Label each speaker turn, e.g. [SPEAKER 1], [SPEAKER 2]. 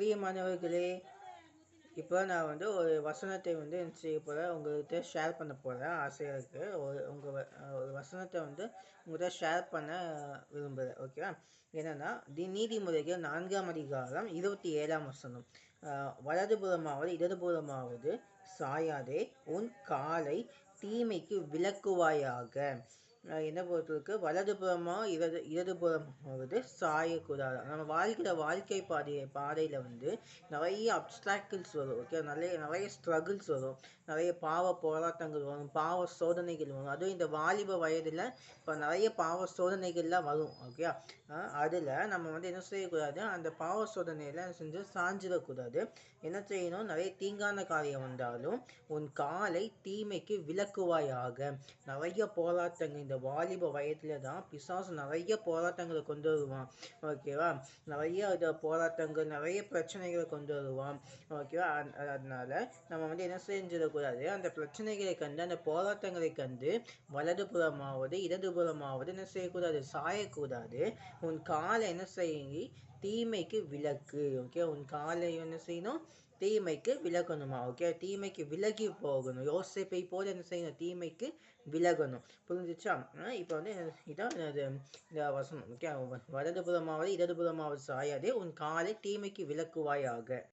[SPEAKER 1] பிரியமானவர்களே இப்போ நான் வந்து ஒரு வசனத்தை வந்து என்ன செய்ய போகிறேன் உங்கள்கிட்ட ஷேர் பண்ண போகிறேன் ஆசையாக இருக்குது ஒரு உங்கள் ஒரு வசனத்தை வந்து உங்கள்கிட்ட ஷேர் பண்ண விரும்புகிறேன் ஓகேவா என்னென்னா தி நீதிமுறைகள் நான்காம் அதிகாரம் இருபத்தி ஏழாம் வசனம். வலதுபுறமாவது இடதுபுறமாவது சாயாதே உன் காலை தீமைக்கு விளக்குவாயாக என்ன பொறுத்தவரைக்கு வலதுபுறமா இடது இடதுபுறமாவது சாயக்கூடாது நம்ம வாழ்கிற வாழ்க்கை பாதையை பாதையில் வந்து நிறைய அப்டிஸ்டாக்கிள்ஸ் வரும் ஓகே நிறைய நிறைய ஸ்ட்ரகிள்ஸ் வரும். நிறைய பாவ போராட்டங்கள் வரும் பாவ சோதனைகள் வரும். அதுவும் இந்த வாலிப வயதில் இப்போ நிறைய பாவ சோதனைகள்லாம் வரும் ஓகே அதில் நம்ம வந்து என்ன செய்யக்கூடாது? அந்த பாவ சோதனையில் செஞ்சு சாஞ்சிடக்கூடாது. என்ன செய்யணும்? நிறைய தீங்கான காரியம் வந்தாலும் உன் காலை தீமைக்கு விலக்குவாயாக. நிறைய போராட்டங்கள் இந்த வாலிப வயதில் தான் பிசாசு நிறைய போராட்டங்களை கொண்டு வருவான். ஓகேவா நிறைய இது போராட்டங்கள் நிறைய பிரச்சனைகளை கொண்டு வருவான். ஓகேவா அதனால் நம்ம வந்து என்ன செஞ்சிடக்கூடாது? அந்த பிரச்சனைகளை கண்டு அந்த போராட்டங்களை கண்டு வலதுபுறமாவது இடதுபுறமாவது என்ன செய்யக்கூடாது? சாயக்கூடாது. உன் காலை என்ன செய்ய? தீமைக்கு விலக்கு ஓகே உன் காலை என்ன செய்யணும்? தீமைக்கு விலகணுமா ஓகே தீமைக்கு விலகி போகணும். யோசிப்பை போல என்ன செய்யணும்? தீமைக்கு விலகணும். புரிஞ்சுச்சா? இப்போ வந்து இதான் இது இந்த வசனம் ஓகே வலதுபுறமாவது இடதுபுறமாவது சாயாதே உன் காலை தீமைக்கு விலக்குவாயாக.